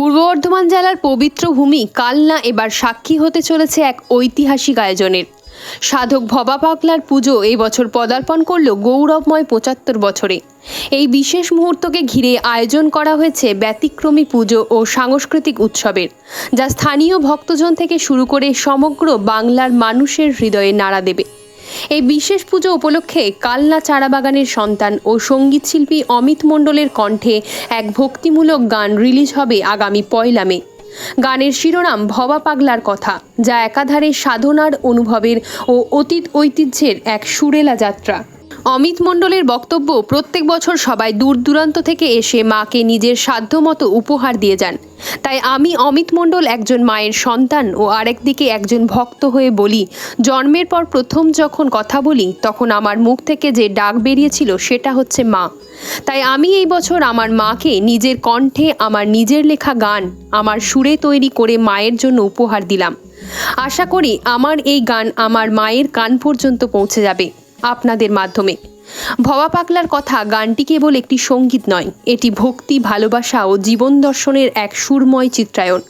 পূর্ব বর্ধমান জেলার পবিত্র ভূমি কালনা এবার সাক্ষী হতে চলেছে এক ঐতিহাসিক আয়োজনের। সাধক ভবা পাগলার পুজো এই বছর পদার্পণ করল গৌরবময় পঁচাত্তর বছরে। এই বিশেষ মুহূর্তকে ঘিরে আয়োজন করা হয়েছে ব্যতিক্রমী পুজো ও সাংস্কৃতিক উৎসবের, যা স্থানীয় ভক্তজন থেকে শুরু করে সমগ্র বাংলার মানুষের হৃদয়ে নাড়া দেবে। এই বিশেষ পুজো উপলক্ষে কালনা চারাবাগানের সন্তান ও সঙ্গীতশিল্পী অমিত মণ্ডলের কণ্ঠে এক ভক্তিমূলক গান রিলিজ হবে আগামী পয়লা মে। গানের শিরোনাম ভবা পাগলার কথা, যা একাধারে সাধনার অনুভবের ও অতীত ঐতিহ্যের এক সুরেলা যাত্রা। অমিত মণ্ডলের বক্তব্য, প্রত্যেক বছর সবাই দূর দূরান্ত থেকে এসে মাকে নিজের সাধ্যমতো উপহার দিয়ে যান। তাই আমি অমিত মণ্ডল একজন মায়ের সন্তান ও আরেকদিকে একজন ভক্ত হয়ে বলি, জন্মের পর প্রথম যখন কথা বলি, তখন আমার মুখ থেকে যে ডাক বেরিয়েছিল সেটা হচ্ছে মা। তাই আমি এই বছর আমার মাকে নিজের কণ্ঠে আমার নিজের লেখা গান, আমার সুরে তৈরি করে মায়ের জন্য উপহার দিলাম। আশা করি আমার এই গান আমার মায়ের কান পর্যন্ত পৌঁছে যাবে। আপনাদের মাধ্যমে। ভবা পাগলার কথা গানটি কেবল একটি সংগীত নয়, এটি ভক্তি, ভালোবাসা ও জীবন দর্শনের এক সুরময় চিত্রায়ন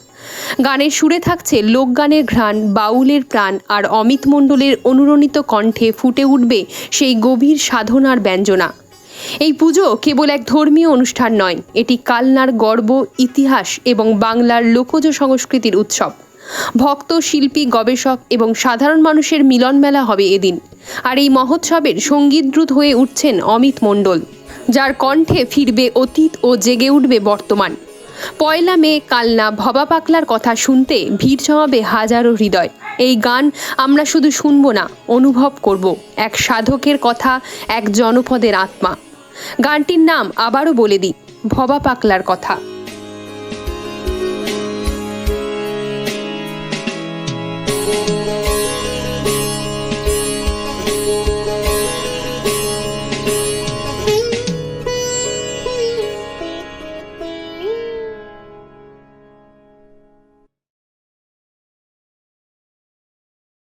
গানের সুরে থাকছে লোকগানের ঘ্রাণ, বাউলের প্রাণ আর অমিত মণ্ডলের অনুরণিত কণ্ঠে ফুটে উঠবে সেই গভীর সাধনার ব্যঞ্জনা। এই পুজো কেবল এক ধর্মীয় অনুষ্ঠান নয়, এটি কালনার গর্ব, ইতিহাস এবং বাংলার লোকজ সংস্কৃতির উৎসব। ভক্ত, শিল্পী, গবেষক এবং সাধারণ মানুষের মিলন মেলা হবে এদিন। আর এই মহোৎসবের সঙ্গীতদ্রুত হয়ে উঠছেন অমিত মণ্ডল, যার কণ্ঠে ফিরবে অতীত ও জেগে উঠবে বর্তমান। পয়লা মে কালনা ভবা পাকলার কথা শুনতে ভিড় জমাবে হাজারো হৃদয়। এই গান আমরা শুধু শুনব না, অনুভব করব। এক সাধকের কথা, এক জনপদের আত্মা। গানটির নাম আবারও বলে দিই, ভবা পাকলার কথা।